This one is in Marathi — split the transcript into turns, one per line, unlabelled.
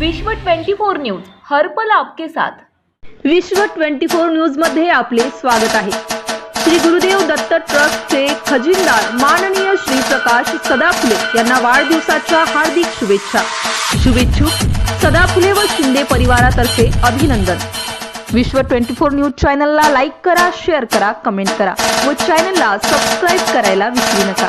विश्व 24 न्यूज हरपल आपके साथ.
विश्व 24 न्यूजमध्ये आपले स्वागत आहे. श्री गुरुदेव दत्त ट्रस्टचे खजिनदार माननीय श्री प्रकाश सदाफुले यांना वाढदिवसाच्या हार्दिक शुभेच्छा. शुभेच्छुक सदाफुले व शिंदे परिवारातर्फे अभिनंदन. विश्व 24 न्यूज चॅनलला लाईक करा शेअर करा कमेंट करा व चॅनलला सबस्क्राईब करायला विसरू नका.